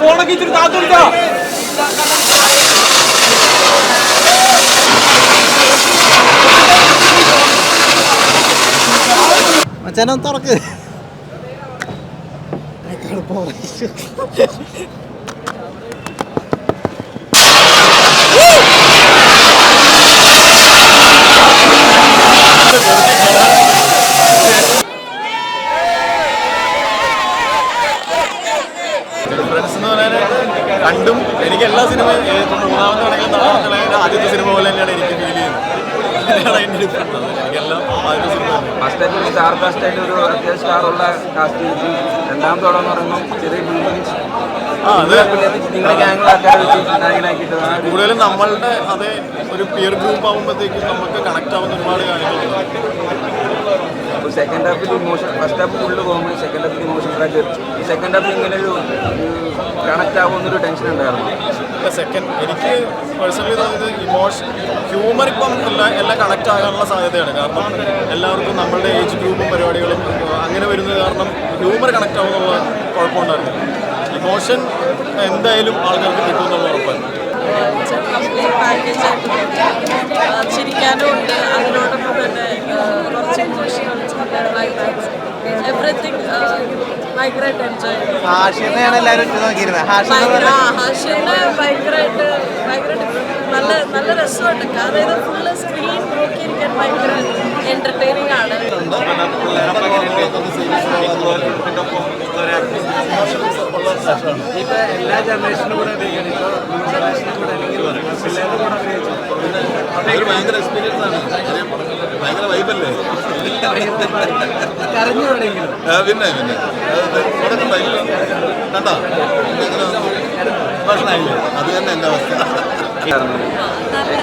ഫോണൊക്കെ ഇച്ചിരി താത്തെടുത്താ മച്ചാനെ തുറക്ക്. ഡിഫറൻസ് എന്ന് പറയാനായിട്ട് കണ്ടും എനിക്ക് എല്ലാ സിനിമയും ഏത് മൂന്നാമത്തെ ആണെങ്കിലും നാലാമത്തെ ആദ്യത്തെ സിനിമ പോലെ തന്നെയാണ് എനിക്ക് ഫീൽ ചെയ്യുന്നത് സിനിമ തന്നെ. ഫസ്റ്റ് ആയിട്ട് ഒരു സ്റ്റാർ കാസ്റ്റ് ആയിട്ട് ഒരു അത്യാവശ്യം സ്റ്റാറുള്ള കാസ്റ്റ് ചെയ്തു. രണ്ടാമത്തെ പടം എന്ന് പറയുമ്പോൾ ചെറിയ ബിൽഡിങ്സ് കൂടുതലും നമ്മളുടെ അതേ ഒരു പിയർ ഗ്രൂപ്പ് ആകുമ്പോഴത്തേക്കും നമുക്ക് കണക്ട് ആവുന്ന ഒരുപാട് കാര്യങ്ങളുണ്ട് സെക്കൻഡ് ഹാഫിൽ emotion first half full comedy second ഹാഫിൽ ഇമോഷൻ ട്രാക്ക് സെക്കൻഡ് ഹാഫിൽ ഇങ്ങനെ ഒരു കണക്ട് ആവുമെന്നൊരു ടെൻഷൻ ഉണ്ടായിരുന്നു. സെക്കൻഡ് എനിക്ക് പേഴ്സണലി തോന്നിയത് ഇമോഷൻ ഹ്യൂമർ ഇപ്പം എല്ലാ എല്ലാം കണക്ട് ആകാനുള്ള സാധ്യതയാണ്. കാരണം എല്ലാവർക്കും നമ്മളുടെ ഏജ് ഗ്രൂപ്പും പരിപാടികളും അങ്ങനെ വരുന്നത് കാരണം ഹ്യൂമർ കണക്ട് ആവുന്നുള്ള കുഴപ്പമുണ്ടായിരുന്നു. ഇമോഷൻ എന്തായാലും ആൾക്കാർക്ക് കിട്ടുമെന്നുള്ള ആയിട്ട് ചിരിക്കാനും ഉണ്ട്. അതിനോടൊപ്പം തന്നെ കുറച്ച് എവറിത്തിങ് ഭയങ്കരമായിട്ട് എൻജോയ് ചെയ്തു ഹാഷിനെയാണ് എല്ലാവരും നോക്കിയിരുന്നത് ഭയങ്കര ഹാഷിനെ ആ ഹാഷിന് ഭയങ്കരമായിട്ട് ഭയങ്കരമായിട്ട് നല്ല നല്ല രസമുണ്ട്. ഫുള്ള് സ്ക്രീൻ നോക്കിയിരിക്കാൻ ഭയങ്കര എന്റർടൈനിങ് ആണ്. ഇപ്പൊ എല്ലാ ജനറേഷനും കൂടെ ഉപയോഗിക്കണം. ഇപ്പോൾ ന്യൂ ജനറേഷനും കൂടെ അല്ലെങ്കിൽ പിള്ളേരുടെ കൂടെ ഉപയോഗിച്ചു ഭയങ്കര എക്സ്പീരിയൻസ് ഭയങ്കര വൈബല്ലേ പിന്നെ പിന്നെ പിന്നെ പിന്നെ. കണ്ടോ ഭക്ഷണമായില്ലേ അത് തന്നെ എന്റെ അവസ്ഥ നല്ല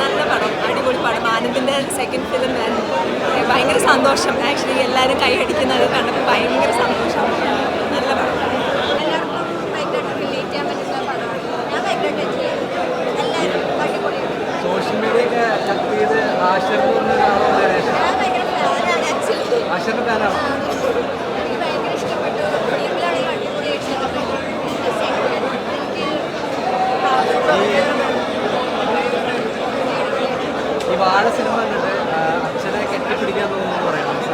നല്ല പടം അടിപൊളി പടം ആനന്ദിന്റെ സെക്കൻഡ് ഫിലിം ഭയങ്കര സന്തോഷം. ആക്ച്വലി എല്ലാവരും കൈ അടിക്കുന്നത് കണ്ടപ്പോൾ ഭയങ്കര സന്തോഷം നല്ല പടം എല്ലാവർക്കും ഭയങ്കരമായിട്ട് റിലേറ്റ് ചെയ്യാൻ പറ്റുന്ന പടമാണ് ഞാൻ ഭയങ്കരമായിട്ട് എൻജോയ് ചെയ്തു എല്ലാവരും അടിപൊളിയാണ് സോഷ്യൽ മീഡിയ ഒക്കെ ഹെൽപ്പ് ചെയ്ത് ആശർ എന്ന് ഒരാളാണ് ഞാൻ ഭയങ്കര ഫാനാണ് ആക്ച്വലി ആശറിന്റെ ഫാനാണ് എനിക്ക് ഭയങ്കര ഇഷ്ടപ്പെട്ടു ഫിലിമിലാണെങ്കിൽ അടിപൊളിയായിട്ട് ഇഷ്ടപ്പെട്ടു ഈ വാഴ സിനിമ കണ്ടിട്ട് ആ, അച്ഛനെ കെട്ടിപ്പിടിക്കാൻ തോന്നുന്നു പറയാം എന്റെ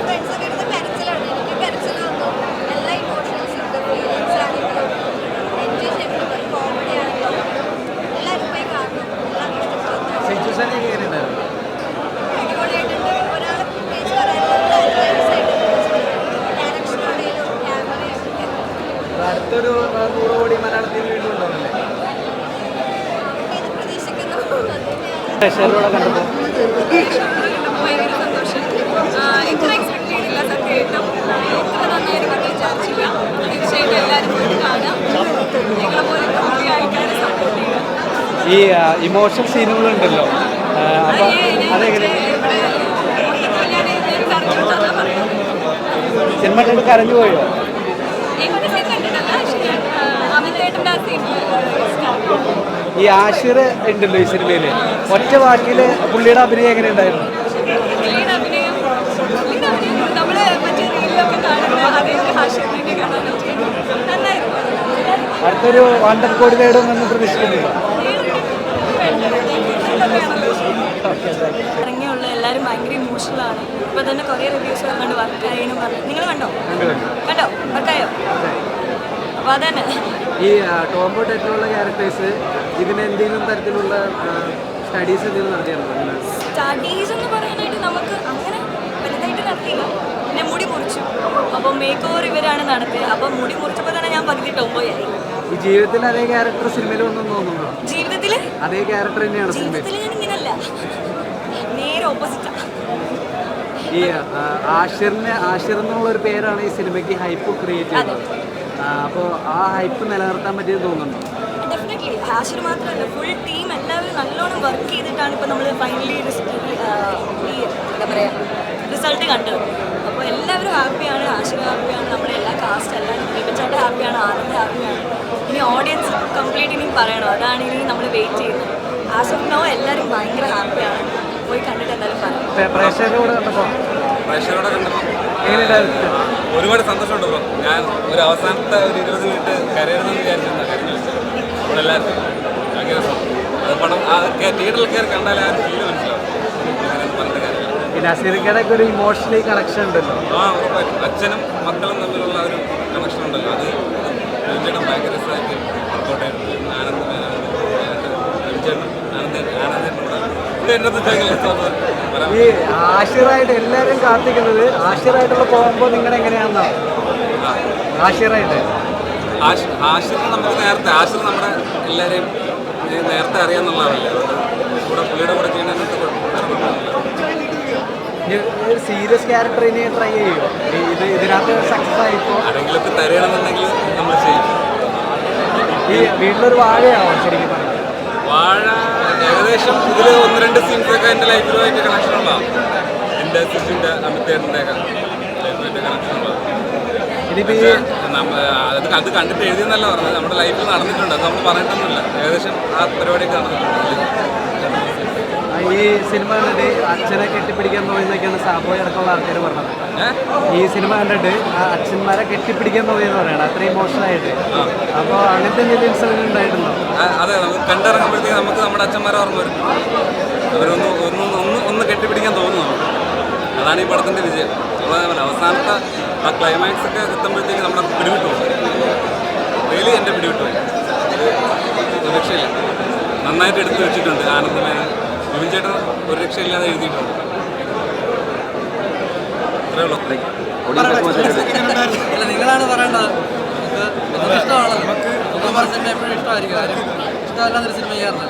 ഫ്രണ്ട്സൊക്കെ എടുത്ത് കരച്ചിലാണ് എനിക്ക് കരച്ചിൽ വന്നു എല്ലാ ഇമോഷൻസും ഉണ്ട് ഫീലിങ്സ് ആണെങ്കിലും എൻജോയ് ചെയ്യപ്പെട്ടു കോമഡി ആണെങ്കിലും എല്ലാവരും പോയി കാണണം എല്ലാവർക്കും ഇഷ്ടപ്പെടുന്നു സിറ്റുവേഷൻ എങ്ങനെ ഉണ്ടായിരുന്നു അടിപൊളിയായിട്ടുണ്ട് ഒരാളെ പ്രത്യേകിച്ച് പറയാനുള്ള ഡയറക്ഷനാണെങ്കിലും ക്യാമറയൊക്കെ അത് അടുത്തൊരു ആ, നൂറ് കോടി മലയാളത്തിൽ വീണ്ടും ഉണ്ടാവില്ലേ ഇത് പ്രതീക്ഷിക്കുന്നു അത് ഷെയറിലൂടെ കണ്ടപ്പോൾ ഭയങ്കര സന്തോഷം ഇത്ര എക്സ്പെക്ട് ചെയ്തില്ല സത്യമായിട്ടും ഇത്ര നന്നായിരിക്കും വിചാരിച്ചില്ല തീർച്ചയായിട്ടും എല്ലാവരും പോയി കാണാം നിങ്ങളെ പോലെ കുറേ ആൾക്കാരെ സപ്പോർട്ട് ചെയ്യുക ഈ ഇമോഷണൽ സീനുകളുണ്ടല്ലോ. അപ്പൊ അതെങ്ങനെ? സിനിമ കണ്ട് കരഞ്ഞു പോയോ? ഈ ആഷിർ ഉണ്ടല്ലോ ഈ സിനിമയിൽ. ഒറ്റ വാക്കിൽ പുള്ളിയുടെ അഭിനയം എങ്ങനെ ഉണ്ടായിരുന്നു? അടുത്തൊരു വണ്ടൻ കോടി നേടുമെന്ന് പ്രതീക്ഷിക്കുന്നില്ല ഇറങ്ങിയുള്ള എല്ലാവരും ഭയങ്കര ഇമോഷണലാണ് ഇപ്പൊ തന്നെ കുറേ റിവ്യൂസ് കണ്ട്. വർക്കായെന്ന് പറഞ്ഞു. നിങ്ങൾ കണ്ടോ? കണ്ടോ? വർക്കായോ അപ്പൊ അതന്നെ. ഈ ടോംബോ ടൈറ്റിലുള്ള ക്യാരക്ടേഴ്സ് ഇതിന് എന്തെങ്കിലും തരത്തിലുള്ള സ്റ്റഡീസ് എന്തെങ്കിലും നടത്തിയായിരുന്നു സ്റ്റഡീസ് എന്ന് പറയാനായിട്ട് നമുക്ക് അങ്ങനെ വലുതായിട്ട് നടത്തിയില്ല. പിന്നെ മുടി മുറിച്ചു. അപ്പോൾ മേക്ക് ഓവർ ഇവരാണ് നടത്തിയത്. അപ്പോൾ മുടി മുറിച്ചപ്പോൾ തന്നെ ഞാൻ പകുതി ടോംബോയായി ഈ ജീവിതത്തിൽ അതേ ക്യാരക്ടർ സിനിമയിൽ ഒന്നും തോന്നുന്നു ജീവിതത്തിൽ അതേ ക്യാരക്ടർ തന്നെയാണ് സിനിമയിൽ ജീവിതത്തിൽ ഞാൻ ഇങ്ങനല്ല. നേരെ ഓപ്പോസിറ്റ് ഈ ആഷിറിന് ആഷിർ എന്നുള്ള ഒരു പേരാണ് ഈ സിനിമയ്ക്ക് ഹൈപ്പ് ക്രിയേറ്റ് ചെയ്തത്. അപ്പോൾ ആ ഹൈപ്പ് നിലനിർത്താൻ പറ്റിയത് തോന്നുന്നുണ്ടോ? ആശുർ മാത്രമല്ല ഫുൾ ടീം എല്ലാവരും നല്ലോണം വർക്ക് ചെയ്തിട്ടാണ് ഇപ്പോൾ നമ്മൾ ഫൈനലി ഈ എന്താ പറയുക റിസൾട്ട് കണ്ടത്. അപ്പോൾ എല്ലാവരും ഹാപ്പിയാണ് ആശുർ ഹാപ്പിയാണ് നമ്മുടെ എല്ലാ കാസ്റ്റ് എല്ലാവരും ദീപച്ചാട്ട് ഹാപ്പിയാണ് ആനന്ദ് ഹാപ്പിയാണ് ഇനി ഓഡിയൻസ് കംപ്ലീറ്റ് ഇനി പറയണം. അതാണ് ഇനി നമ്മൾ വെയിറ്റ് ചെയ്യുന്നത്. ആസ് ഓഫ് നോ എല്ലാവരും ഭയങ്കര ഹാപ്പിയാണ് പോയി കണ്ടിട്ട് എന്തായാലും പറയാം. കണ്ടപ്പോൾ പ്രേക്ഷകരോടെ കണ്ടപ്പോൾ ഒരുപാട് സന്തോഷമുണ്ട് ബ്രോ. ഞാൻ ഒരു അവസാനത്തെ ഒരു ഇരുപത് മിനിറ്റ് കരയണമെന്ന് വിചാരിച്ചിരുന്ന. ഭയങ്കര രസം അത് പടം ആ തിയേറ്ററിൽ കയറി കണ്ടാൽ ആ ഒരു ഫീൽ മനസ്സിലാവും അങ്ങനെ പറഞ്ഞിട്ട് കാര്യമില്ല. ഒരു ഇമോഷണലി കണക്ഷൻ ഉണ്ടല്ലോ. ആ ഉറപ്പായിട്ടും. അച്ഛനും മക്കളും തമ്മിലുള്ള ഒരു കണക്ഷൻ ഉണ്ടല്ലോ. അത് രഞ്ജനം ഭയങ്കര രസമായിട്ട് ഈ ആഷിറായിട്ട് എല്ലാവരും കാത്തിക്കുന്നത്. ആഷിറായിട്ടുള്ള പോകുമ്പോൾ നിങ്ങളുടെ എങ്ങനെയാണെന്നാണ് ആഷിറായിട്ട്. ആശ് നമ്മൾ നമുക്ക് നേരത്തെ ആശിർ നമ്മുടെ എല്ലാവരെയും നേരത്തെ അറിയാമെന്നുള്ളതല്ലേ കൂടെ പുള്ളിയുടെ കൂടെ ചെയ്യണമെന്നൊക്കെ ഒരു സീരിയസ് ട്രൈ ചെയ്യുമോ ഇത് ഇതിനകത്ത് സക്സസ് ആയിപ്പോൾ ആരെങ്കിലുമൊക്കെ തരണമെന്നുണ്ടെങ്കിൽ നമ്മൾ ചെയ്യും. ഈ വീട്ടിലൊരു വാഴയാണോ ശരിക്കും വാഴ ഏകദേശം ഇതിൽ ഒന്ന് രണ്ട് സീൻസൊക്കെ എന്റെ ലൈഫിലുമായിട്ട് കണക്ഷൻ ഉള്ളതാണ് എന്റെ സിജിന്റെ അമിതേട്ടന്റെ ലൈഫിലായിട്ട് കണക്ഷൻ ഉള്ളതാണ് ഇനിയിപ്പോൾ ഈ പക്ഷേ നമ്മ- അത് അത് കണ്ടിട്ട് എഴുതിയെന്നല്ല പറഞ്ഞത്. നമ്മുടെ ലൈഫിൽ നടന്നിട്ടുണ്ട്. അത് നമ്മൾ പറഞ്ഞിട്ടൊന്നുമില്ല. ഏകദേശം ആ പരിപാടിയൊക്കെ നടന്നിട്ടുണ്ട്. ഈ സിനിമ കണ്ടിട്ട് അച്ഛനെ കെട്ടിപ്പിടിക്കാൻ തോന്നിയെന്നൊക്കെയാണ് സാബോയ് അടക്കമുള്ള ആൾക്കാർ പറഞ്ഞത്. ഈ സിനിമ കണ്ടിട്ട് ആ അച്ഛന്മാരെ കെട്ടിപ്പിടിക്കാൻ തോന്നിയെന്ന് പറയണം. അത്രയും മോശമായിട്ട്. അപ്പോൾ അങ്ങനത്തെ എന്തെങ്കിലും ഇൻസിഡന്റ് ഉണ്ടായിട്ടുണ്ടോ? അതെ. നമുക്ക് കണ്ടിറങ്ങുമ്പോഴത്തേക്ക് നമുക്ക് നമ്മുടെ അച്ഛന്മാരെ ഓർമ്മ വരും. അവരൊന്ന് ഒന്ന് ഒന്ന് ഒന്ന് കെട്ടിപ്പിടിക്കാൻ തോന്നുന്നു അതാണ് ഈ പടത്തിന്റെ വിജയം. അവസാനത്തെ ആ ക്ലൈമാക്സ് ഒക്കെ എത്തുമ്പോഴത്തേക്ക് നമ്മുടെ പിടിവിട്ടു വെയിൽ എന്റെ പിടിവിട്ടു ഒരു രക്ഷയില്ല. നന്നായിട്ട് എടുത്തു വെച്ചിട്ടുണ്ട് ആനന്ദമേന വിപിൻ ചേട്ടൻ ഒരു രക്ഷയില്ലാതെ എഴുതിയിട്ടുണ്ട്. അത്രേ ഉള്ളൂ. അല്ല നിങ്ങളാണ് പറയേണ്ടത്. നമുക്ക് നമുക്ക് ഇഷ്ടമാണല്ലോ നമുക്ക് പറഞ്ഞ സിനിമ എപ്പോഴും ഇഷ്ടമായിരിക്കും. കാര്യം ഇഷ്ടമല്ലാത്തൊരു സിനിമ ചെയ്യാറുണ്ട്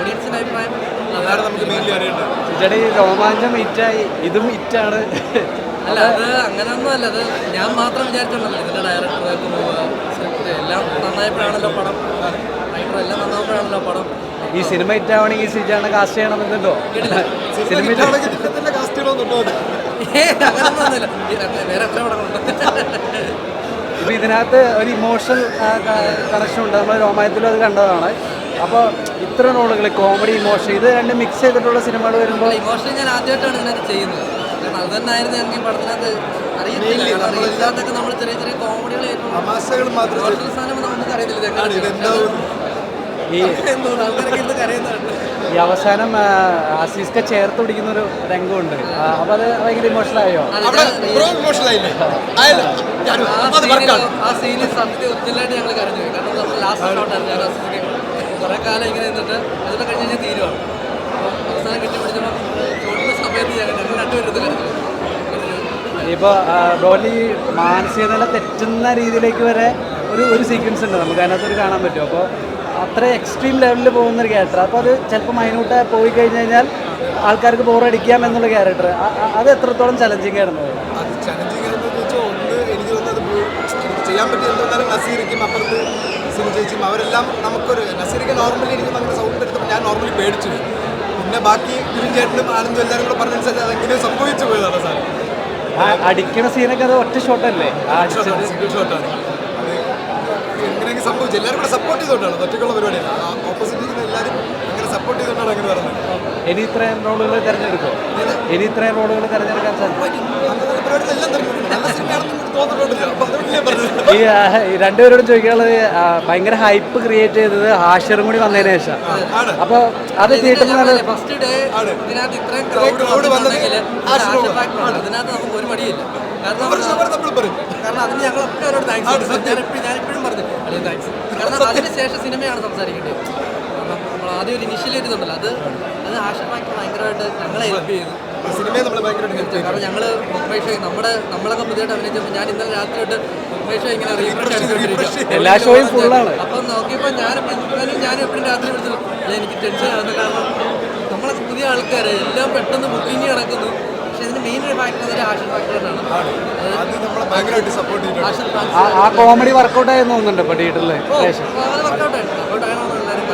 ഓഡിയൻസിന്റെ അഭിപ്രായം അതാണ് നമുക്ക് മെയിൻലി അറിയേണ്ടത് ചേട്ടാ ഈ രോമാഞ്ചം ഹിറ്റായി ഇതും ഹിറ്റാണ് അല്ല അത് അങ്ങനെയൊന്നും അല്ല. അത് ഞാൻ മാത്രം വിചാരിച്ചിട്ടുണ്ടല്ലോ ഇതിന്റെ ഡയറക്ടർ സ്ക്രിപ്റ്റ് എല്ലാം നന്നായപ്പോഴാണല്ലോ പടം. റൈറ്റർ എല്ലാം നന്നാവുമ്പോഴാണല്ലോ പടം. ഈ സിനിമ ഹിറ്റാവണമെങ്കിൽ സിജാണ് കാസ്റ്റ് ചെയ്യണമെന്നുണ്ടോ സിനിമ കാസ്റ്റ് ചെയ്യണമെന്നുണ്ടോ വേറെ എത്ര പടങ്ങളുണ്ട്? ഇപ്പം ഇതിനകത്ത് ഒരു ഇമോഷണൽ കണക്ഷൻ ഉണ്ട്. നമ്മൾ രോമായത്തിലും അത് കണ്ടതാണ്. അപ്പോൾ ഇത്ര റോളുകൾ കോമഡി ഇമോഷൻ ഇത് രണ്ടും മിക്സ് ചെയ്തിട്ടുള്ള സിനിമകൾ വരുമ്പോൾ ഇമോഷൻ ഞാൻ ആദ്യമായിട്ടാണ് ഇതിനകത്ത് ചെയ്യുന്നത്. കാരണം അത് തന്നെയായിരുന്നു ഞങ്ങൾക്ക് ഈ പടത്തിനകത്ത് അറിയത്തില്ല. കാരണം അറിയില്ലാത്തൊക്കെ നമ്മൾ ചെറിയ ചെറിയ കോമഡികൾ തമാശകൾ മാത്രം ഇമോഷണൽ സാധനം നമുക്ക് അറിയത്തില്ല. ഇത് എങ്ങനെ ഇതെന്താവും ഈ ആൾക്കാരൊക്കെ കരയുന്നുണ്ട് ഈ അവസാനം ആ, ആസീസ്ക ചേർത്ത് പിടിക്കുന്ന ഒരു രംഗമുണ്ട് അപ്പൊ അത് ഭയങ്കര ഇമോഷണൽ ആയോ? ആ സീനിൽ ഞങ്ങൾ കരഞ്ഞു കാരണം നമ്മൾ ലാസ്റ്റ് ഷോട്ടായിരുന്നു ഞാൻ അസിസ്റ്റൊക്കെ കുറേ കാലം ഇങ്ങനെ നിന്നിട്ട് അതിനെ കഴിഞ്ഞ് കഴിഞ്ഞാൽ തീരുവാണ് അവസാനം കെട്ടിപ്പിടിച്ചപ്പോൾ ഇപ്പോൾ ബ്രോലി മാനസിക നില തെറ്റുന്ന രീതിയിലേക്ക് വരെ ഒരു ഒരു സീക്വൻസ് ഉണ്ട്. നമുക്ക് അതിനകത്തൊരു കാണാൻ പറ്റും. അപ്പോൾ അത്ര എക്സ്ട്രീം ലെവലിൽ പോകുന്ന ഒരു ക്യാരക്ടർ അപ്പോൾ അത് ചിലപ്പോൾ മൈന്യൂട്ട് പോയി കഴിഞ്ഞ് കഴിഞ്ഞാൽ ആൾക്കാർക്ക് ബോറടിക്കാം എന്നുള്ള ക്യാരക്ടർ അത് എത്രത്തോളം ചലഞ്ചിങ് ആയിരുന്നു? അത് ചലഞ്ചിങ് ആണെന്ന് വെച്ചാൽ ചെയ്യാൻ പറ്റിയ നസീറിക്കും അപ്പുറത്ത് സിനിമ ചേച്ചിയും അവരെല്ലാം നമുക്കൊരു നസീറിക്ക് നോർമലി എനിക്ക് നമുക്ക് സൗണ്ട് എടുത്തപ്പോൾ ഞാൻ നോർമലി പേടിച്ചു. പിന്നെ ബാക്കി വിപിൻ ചേട്ടനും ആനന്ദും എല്ലാവരും കൂടെ പറഞ്ഞനുസരിച്ച് അതെങ്ങനെ സംഭവിച്ചു പോയതാണ് സാർ. അടിക്കണ സീനൊക്കെ അത് ഒറ്റ ഷോട്ടല്ലേ? സിംഗിൾ ഷോട്ടാണ് അത് എങ്ങനെയെങ്കിലും സംഭവിച്ചു എല്ലാവരും കൂടെ സപ്പോർട്ട് ചെയ്തുകൊണ്ടാണ് ഒറ്റയ്ക്കുള്ള പരിപാടിയാണ് ഓപ്പോസിറ്റ് എല്ലാവരും അങ്ങനെ സപ്പോർട്ട് ചെയ്തുകൊണ്ടാണ് അങ്ങനെ പറഞ്ഞത്. ഇനി ഇത്രയും റോളുകൾ തിരഞ്ഞെടുക്കും ഇനി ഇത്രയും റോളുകൾ തിരഞ്ഞെടുക്കാൻ സാധിക്കും നല്ല നല്ല പരിപാടികൾ എല്ലാം തിരഞ്ഞെടുക്കും നല്ല സിനിമയാണെന്ന് എനിക്ക് തോന്നിയിട്ടില്ല അപ്പോൾ അതുകൊണ്ട് ഞാൻ പറഞ്ഞത് ഈ രണ്ടുപേരോടും ചോദിക്കാനുള്ളത് ഭയങ്കര ഹൈപ്പ് ക്രിയേറ്റ് ചെയ്തത് ഹാഷറും കൂടി വന്നതിന് ശേഷം. അപ്പൊ അപ്പോൾ അത് തിയേറ്ററിൽ നല്ല ഫസ്റ്റ് ഡേ. ഇതിനകത്ത് ഇത്രയും ക്രൗഡ്. അതിനകത്ത് നമുക്ക് ഒരു മടിയില്ല. കാരണം നമ്മൾ പറയും. കാരണം അതിന് ഞങ്ങളൊക്കെ അവരോട് താങ്ക്സ് ഞാൻ എപ്പോഴും പറഞ്ഞു അല്ലേ താങ്ക്സ് കാരണം സിനിമയാണ് സംസാരിക്കേണ്ടത്. ആദ്യം ഒരു ഇനിഷ്യലി ഒരു ഇതുണ്ടല്ലോ. അത് അത് ആശമാക്കി ഭയങ്കരമായിട്ട് ഞങ്ങളെ ഹെൽപ്പ് ചെയ്തു. സിനിമയെ നമ്മൾ ഭയങ്കരമായിട്ട് ഹെൽപ്പ് ചെയ്യും കാരണം ഞങ്ങൾ മുംബൈ ഷോ നമ്മുടെ നമ്മളൊക്കെ പുതിയതായിട്ട് അഭിനയിച്ചപ്പോൾ ഞാൻ ഇന്നലെ രാത്രി തൊട്ട് ഇങ്ങനെ റീഫ്രഷ് എല്ലാ ഷോയും ഫുള്ളാണ് അപ്പം നോക്കിയപ്പോൾ ഞാൻ ഇന്നലും ഞാൻ എപ്പോഴും രാത്രി വിളിച്ചു എനിക്ക് ടെൻഷൻ ആകുന്നത് കാരണം നമ്മളൊക്കെ പുതിയ ആൾക്കാരെ എല്ലാം പെട്ടെന്ന് ബുക്കിംഗ് നടക്കുന്നു. പക്ഷെ ഇതിന് മെയിൻ ഒരു ഫാക്ടർ ഒരു ആഷൻ ഫാക്ടറാണ് നമ്മളെ ഭയങ്കരമായിട്ട് സപ്പോർട്ട് ചെയ്തിട്ടുണ്ട്. ആ കോമഡി വർക്കൗട്ട് ആയെന്ന് തോന്നുന്നുണ്ട് ശേഷം അത് വർക്കൗട്ട് ആയിട്ട് വർക്കൗട്ട് എല്ലാവരും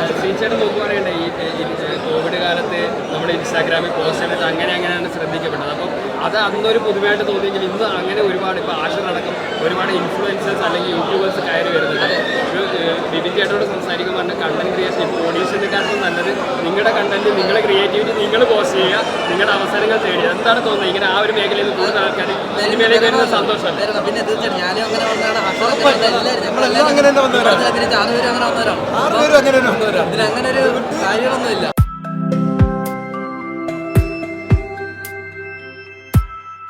ഈ ഈ കോവിഡ് കാലത്ത് നമ്മുടെ ഇൻസ്റ്റാഗ്രാമിൽ പോസ്റ്റ് ചെയ്തിട്ട് അങ്ങനെ അങ്ങനെയാണ് ശ്രദ്ധിക്കപ്പെട്ടത്. അപ്പം അത് അന്നൊരു പുതുമയായിട്ട് തോന്നിയെങ്കിൽ ഇന്ന് അങ്ങനെ ഒരുപാട് ഇപ്പോൾ ആഷിറടക്കം ഒരുപാട് ഇൻഫ്ലുവൻസേഴ്സ് അല്ലെങ്കിൽ യൂട്യൂബേഴ്സ് കയറി വരുന്നുണ്ട്. ഒരു ബിബിൻ ചേട്ടനോട് സംസാരിക്കുമ്പോൾ പറഞ്ഞ കണ്ടന്റ് ക്രിയേഷൻ ഇപ്പോൾ ഓഡീഷനെക്കാട്ടും നല്ലത് നിങ്ങളുടെ കണ്ടന്റ് നിങ്ങളുടെ ക്രിയേറ്റിവിറ്റി നിങ്ങൾ പോസ്റ്റ് ചെയ്യുക നിങ്ങളുടെ അവസരങ്ങൾ തേടി എന്താണ് തോന്നുന്നത്? ഇങ്ങനെ ആ ഒരു മേഖലയിൽ നിന്ന് കൂടുതൽ ആൾക്കാർ സിനിമയിലേക്ക് വരുന്നത് സന്തോഷം പിന്നെ തീർച്ചയായിട്ടും ഞാനും അങ്ങനെ വന്നതാണ്. അങ്ങനെ ഒരു കാര്യങ്ങളൊന്നുമില്ല.